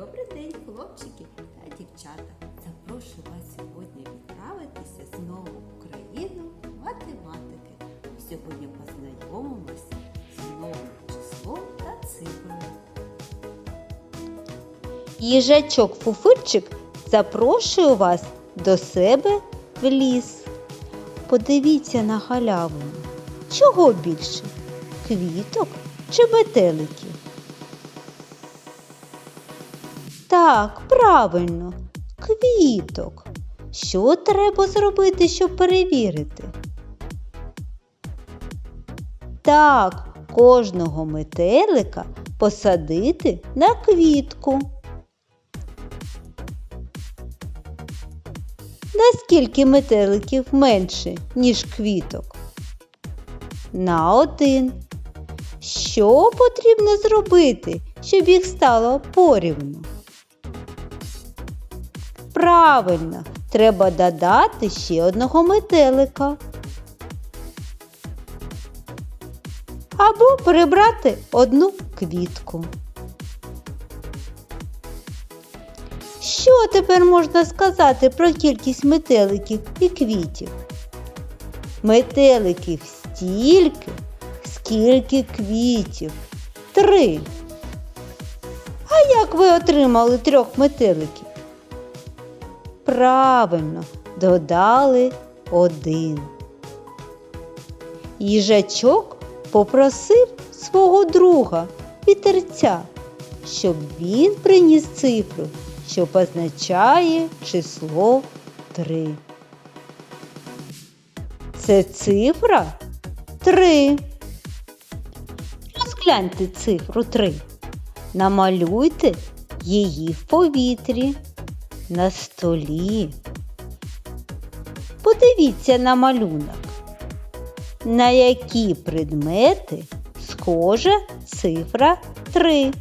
Добрий день, хлопчики та дівчата. Запрошую вас сьогодні відправитися знову в Україну математики. Сьогодні познайомимося з новим числом та цифрою. Їжачок Фуфирчик запрошує вас до себе в ліс. Подивіться на галявину. Чого більше? Квіток чи метеликів? Так, правильно, квіток. Що треба зробити, щоб перевірити? Так, кожного метелика посадити на квітку. Наскільки метеликів менше, ніж квіток? На один. Що потрібно зробити, щоб їх стало порівну? Правильно, треба додати ще одного метелика. Або прибрати одну квітку. Що тепер можна сказати про кількість метеликів і квітів? Метеликів стільки, скільки квітів. Три. А як ви отримали трьох метеликів? Правильно, додали один. Їжачок попросив свого друга вітерця, щоб він приніс цифру, що позначає число 3. Це цифра 3. Розгляньте цифру 3. Намалюйте її в повітрі, на столі. Подивіться на малюнок. На які предмети схожа цифра 3.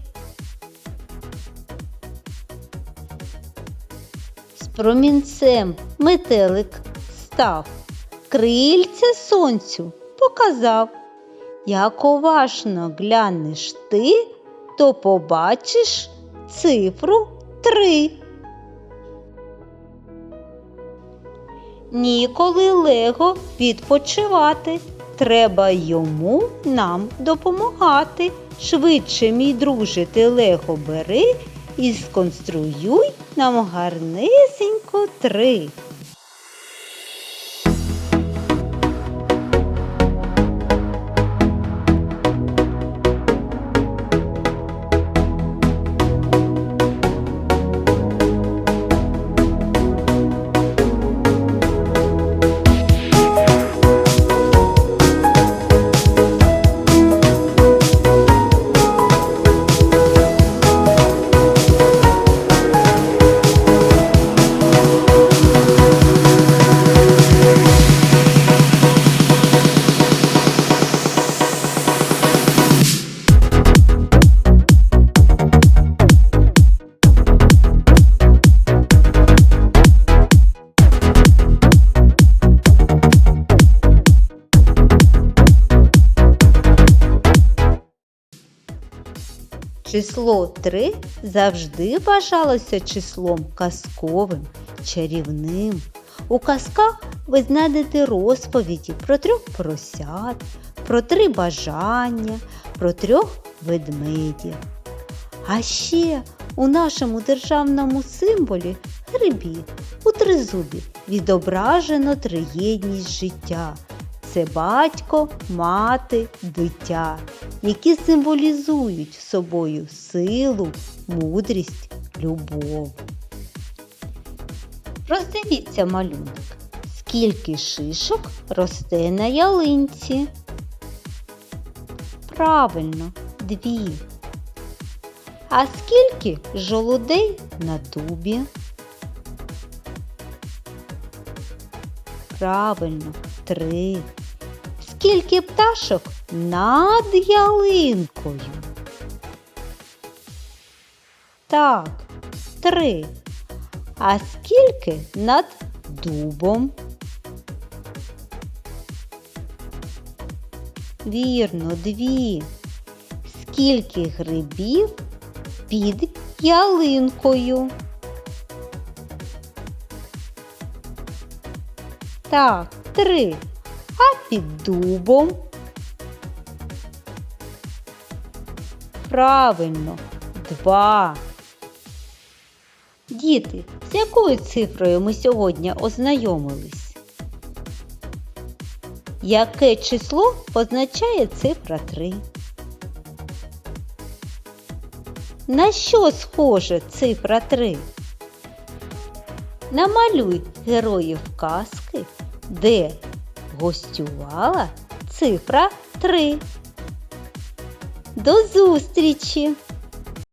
З промінцем метелик став, крильця сонцю показав. Як уважно глянеш ти, то побачиш цифру 3. Ніколи Лего відпочивати. Треба йому нам допомагати. Швидше, мій друже, ти Лего бери і сконструюй нам гарнисенько три. Число 3 завжди вважалося числом казковим, чарівним. У казках ви знайдете розповіді про трьох поросят, про три бажання, про трьох ведмедів. А ще у нашому державному символі грибі у тризубі відображено триєдність життя. Це батько, мати, дитя, які символізують собою силу, мудрість, любов. Роздивіться малюнок. Скільки шишок росте на ялинці? Правильно, дві. А скільки жолудей на дубі? Правильно, три. Скільки пташок над ялинкою? Так, три. А скільки над дубом? Вірно, дві. Скільки грибів під ялинкою. Так, три. А під дубом. Правильно, два. Діти, з якою цифрою ми сьогодні ознайомились? Яке число позначає цифра 3? На що схоже цифра 3? Намалюй героїв казки, де гостювала цифра 3. До зустрічі!